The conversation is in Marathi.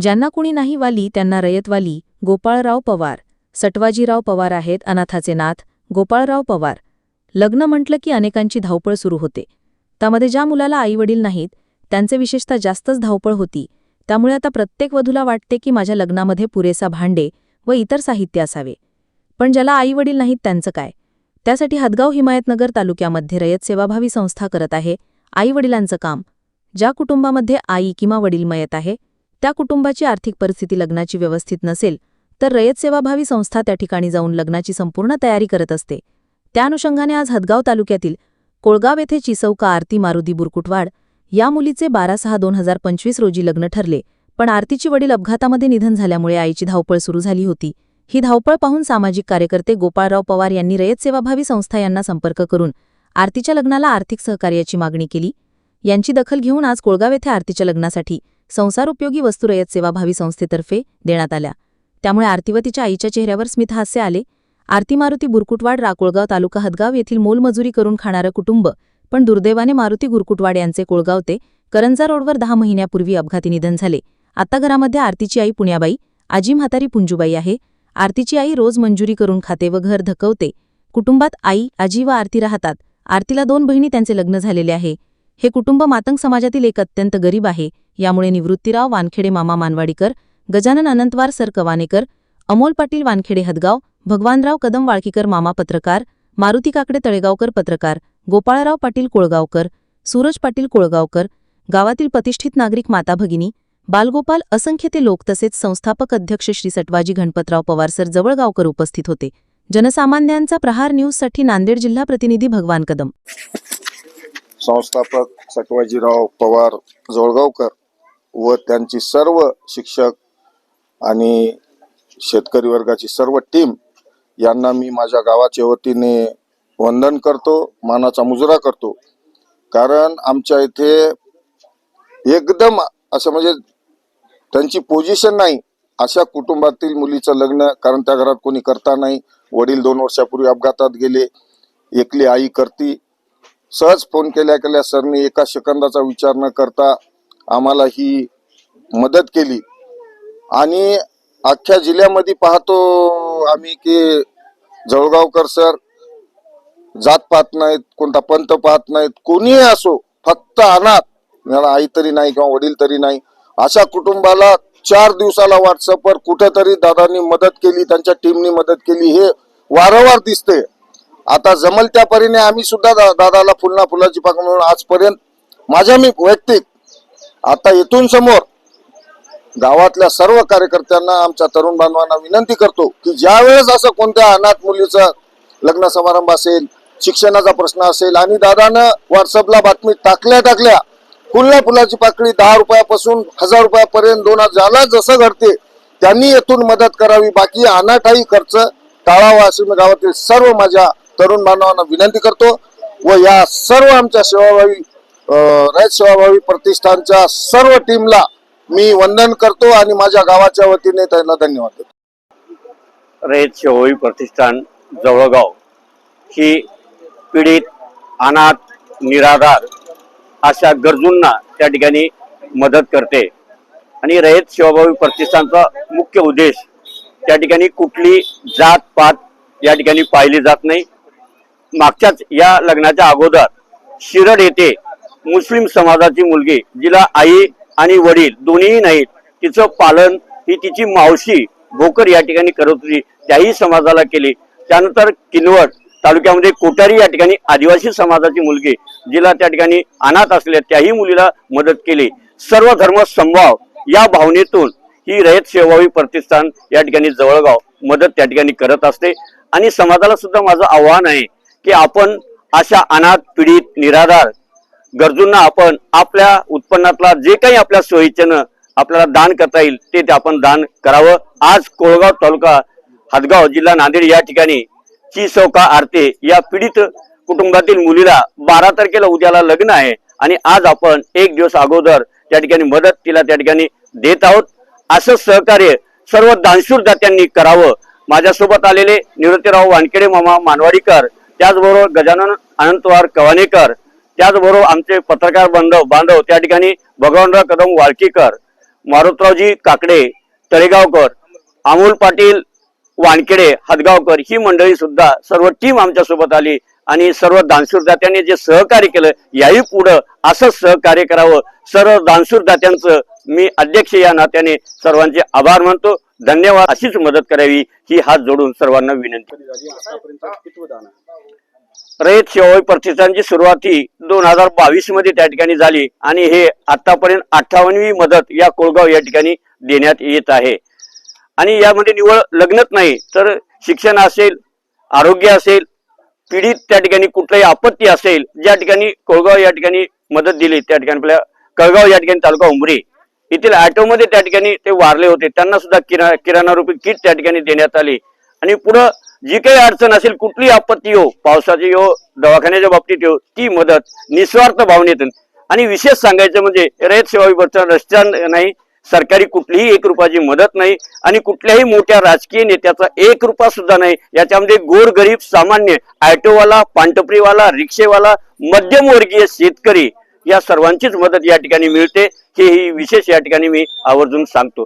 ज्यांना कुणी नाही वाली त्यांना रयतवाली गोपाळराव पवार. सटवाजीराव पवार आहेत अनाथाचे नाथ गोपाळराव पवार. लग्न म्हटलं की अनेकांची धावपळ सुरू होते. त्यामध्ये ज्या मुलाला आईवडील नाहीत त्यांचे विशेषतः जास्तच धावपळ होती. त्यामुळे आता प्रत्येक वधूला वाटते की माझ्या लग्नामध्ये पुरेसा भांडे व इतर साहित्य असावे. पण ज्याला आईवडील नाहीत त्यांचं काय? त्यासाठी हदगाव हिमायतनगर तालुक्यामध्ये रयत सेवाभावी संस्था करत आहे आईवडिलांचं काम. ज्या कुटुंबामध्ये आई किंवा वडील मयत आहे त्या कुटुंबाची आर्थिक परिस्थिती लग्नाची व्यवस्थित नसेल तर रयत सेवाभावी संस्था त्या ठिकाणी जाऊन लग्नाची संपूर्ण तयारी करत असते. त्या अनुषंगाने आज हदगाव तालुक्यातील कोळगाव येथे चिसौका आरती मारुती बुरकुटवाड या मुलीचे बारा सहा दोन हजार पंचवीस रोजी लग्न ठरले पण आरतीची वडील अपघातामध्ये निधन झाल्यामुळे आईची धावपळ सुरू झाली होती. ही धावपळ पाहून सामाजिक कार्यकर्ते गोपाळराव पवार यांनी रयत सेवाभावी संस्था यांना संपर्क करून आरतीच्या लग्नाला आर्थिक सहकार्याची मागणी केली. यांची दखल घेऊन आज कोळगाव येथे आरतीच्या लग्नासाठी संसारोपयोगी वस्तू रयत सेवाभावी संस्थेतर्फे देण्यात आल्या. त्यामुळे आरती व तिच्या आईच्या चेहऱ्यावर स्मितहास्य आले. आरती मारुती बुरकुटवाड राकोळगाव तालुका हदगाव येथील मोलमजुरी करून खाणारं कुटुंब. पण दुर्दैवाने मारुती गुरकुटवाड यांचे कोळगाव ते करंजा रोडवर दहा महिन्यापूर्वी अपघाती निधन झाले. आता घरामध्ये आरतीची आई पुण्याबाई आजी म्हातारी पुंजूबाई आहे. आरतीची आई रोज मंजुरी करून खाते व घर धकवते. कुटुंबात आई आजी व आरती राहतात. आरतीला दोन बहिणी त्यांचे लग्न झालेले आहे. हे कुटुंब मातंग समाजातील एक अत्यंत गरीब आहे. यामुळे निवृत्तीराव वानखेडे मामा मानवाडीकर गजानन अनंतवार सर कवानेकर अमोल पाटील वानखेडे हदगाव भगवानराव कदम वाळकीकर मामा पत्रकार मारुती काकडे तळेगावकर पत्रकार गोपाळराव पाटील कोळगावकर सूरज पाटील कोळगावकर गावातील प्रतिष्ठित नागरिक माता भगिनी बालगोपाल असंख्य ते लोक तसेच संस्थापक अध्यक्ष श्री सटवाजी गणपतराव पवार सर जवळगावकर उपस्थित होते. जनसामान्यांचा प्रहार न्यूजसाठी नांदेड जिल्हा प्रतिनिधी भगवान कदम. संस्थापक सटवाजीराव पवार जवळगावकर व त्यांची सर्व शिक्षक आणि शेतकरी वर्गाची सर्व टीम यांना मी माझ्या गावाच्या वतीने वंदन करतो मानाचा मुजरा करतो. कारण आमच्या इथे एकदम असं म्हणजे त्यांची पोझिशन नाही. अशा कुटुंबातील मुलीचं लग्न कारण त्या घरात कोणी करता नाही. वडील दोन वर्षापूर्वी अपघातात गेले. एकली आई करती. सहज फोन केल्या केल्या सरनी एका सेकंदाचा विचार न करता आम्हाला ही मदत केली. आणि अख्ख्या जिल्ह्यामध्ये पाहतो आम्ही की जळगावकर सर जात पाहत नाहीत कोणता पंत पाहत नाहीत कोणीही असो फक्त अनाथ. याला आई तरी नाही किंवा वडील तरी नाही. अशा कुटुंबाला चार दिवसाला व्हॉट्सअपवर कुठेतरी दादांनी मदत केली त्यांच्या टीमनी मदत केली हे वारंवार दिसते. आता जमल त्या परीने आम्ही सुद्धा दादाला फुलना फुलाची पाक म्हणून आजपर्यंत माझ्या मी वैयक्तिक आता इथून समोर गावातल्या सर्व कार्यकर्त्यांना आमच्या तरुण बांधवांना विनंती करतो की ज्यावेळेस असं कोणत्या अनाथ मुलीचं लग्न समारंभ असेल शिक्षणाचा प्रश्न असेल आणि दादानं व्हॉट्सअपला बातमी टाकल्या टाकल्या फुलल्या फुलाची पाकळी दहा रुपयापासून हजार रुपयापर्यंत दोन हजार जसं घडते त्यांनी येथून मदत करावी. बाकी अनाठाई खर्च टाळावा अशी मी गावातील सर्व माझ्या तरुण बांधवांना विनंती करतो व या सर्व आमच्या सेवाभावी रयत सेवाभावी प्रतिष्ठानच्या सर्व टीमला मी वंदन करतो आणि माझ्या गावाच्या वतीने त्यांना धन्यवाद देतो. रयत सेवाभावी प्रतिष्ठान जवळगाव ही पीडित अनाथ निराधार अशा गरजूंना त्या ठिकाणी मदत करते. आणि रयत सेवाभावी प्रतिष्ठानचा मुख्य उद्देश त्या ठिकाणी कुठली जात पात या ठिकाणी पाहिली जात नाही. मागच्याच या लग्नाच्या अगोदर शिरड येथे मुस्लिम समाजाची मुलगी जिला आई आणि वडील दोन्हीही नाहीत. तिचं पालन ही तिची मावशी भोकर या ठिकाणी करत होती. त्याही समाजाला केली. त्यानंतर किनवट तालुक्यामध्ये कोटारी या ठिकाणी आदिवासी समाजाची मुलगी जिला त्या ठिकाणी अनाथ असल्या त्याही मुलीला मदत केली. सर्व धर्म संभाव या भावनेतून ही रयत सेवावी प्रतिष्ठान या ठिकाणी जवळगाव मदत त्या ठिकाणी करत असते. आणि समाजाला सुद्धा माझं आव्हान आहे की आपण अशा अनाथ पीडित निराधार गरजूंना आपण आपल्या उत्पन्नातला जे काही आपल्या सोयीच्यानं आपल्याला दान करता येईल ते ते आपण दान करावं. आज कोळगाव तालुका हदगाव जिल्हा नांदेड या ठिकाणी ची सौका आरते या पीडित कुटुंबातील मुलीला बारा तारखेला उद्याला लग्न आहे आणि आज आपण एक दिवस अगोदर त्या ठिकाणी मदत तिला त्या ठिकाणी देत आहोत. असं सहकार्य सर्व दानशूर दात्यांनी करावं. माझ्यासोबत आलेले निवृत्तीराव वानखेडे मामा मानवाडीकर त्याचबरोबर गजानन अनंतवार कवानेकर त्याचबरोबर आमचे पत्रकार बांधव बांधव त्या ठिकाणी भगवानराव कदम वाळकीकर मारुतरावजी काकडे तळेगावकर अमोल पाटील वानखेडे हदगावकर ही मंडळी सुद्धा सर्व टीम आमच्यासोबत आली आणि सर्व दानशूर दात्यांनी जे सहकार्य केलं याही पुढं असंच सहकार्य करावं. सर्व दानशूर दात्यांचं मी अध्यक्ष या नात्याने सर्वांचे आभार मानतो. धन्यवाद. अशीच मदत करावी ही हात जोडून सर्वांना विनंती. रयत शेवाळी प्रतिष्ठानची सुरुवात ही दोन हजार बावीसमध्ये त्या ठिकाणी झाली आणि हे आतापर्यंत अठ्ठावन्नवी मदत या कोळगाव या ठिकाणी देण्यात येत आहे. आणि यामध्ये निवळ लग्नच नाही तर शिक्षण असेल आरोग्य असेल पीडित त्या ठिकाणी कुठलाही आपत्ती असेल ज्या ठिकाणी कोळगाव या ठिकाणी मदत दिली त्या ठिकाणी आपल्या कळगाव या ठिकाणी तालुका उमरे येथील मध्ये त्या ठिकाणी ते वारले होते. त्यांना सुद्धा किरा किराणा रूपी किट त्या ठिकाणी देण्यात आली. आणि पुढं जी काही अडचण असेल कुठली आपत्ती हो पावसाची हो दवाखान्याच्या बाबतीत हो ती मदत निस्वार्थ भावनेतून. आणि विशेष सांगायचं म्हणजे रयत सेवा विभागचा रस्त्यान नाही सरकारी कुठलीही एक रुपयाची मदत नाही आणि कुठल्याही मोठ्या राजकीय नेत्याचा एक रुपया सुद्धा नाही. याच्यामध्ये गोरगरीब सामान्य ऑटोवाला पांटपरीवाला रिक्षेवाला मध्यमवर्गीय शेतकरी या सर्वांचीच मदत या ठिकाणी मिळते. हे ही विशेष या ठिकाणी मी आवर्जून सांगतो.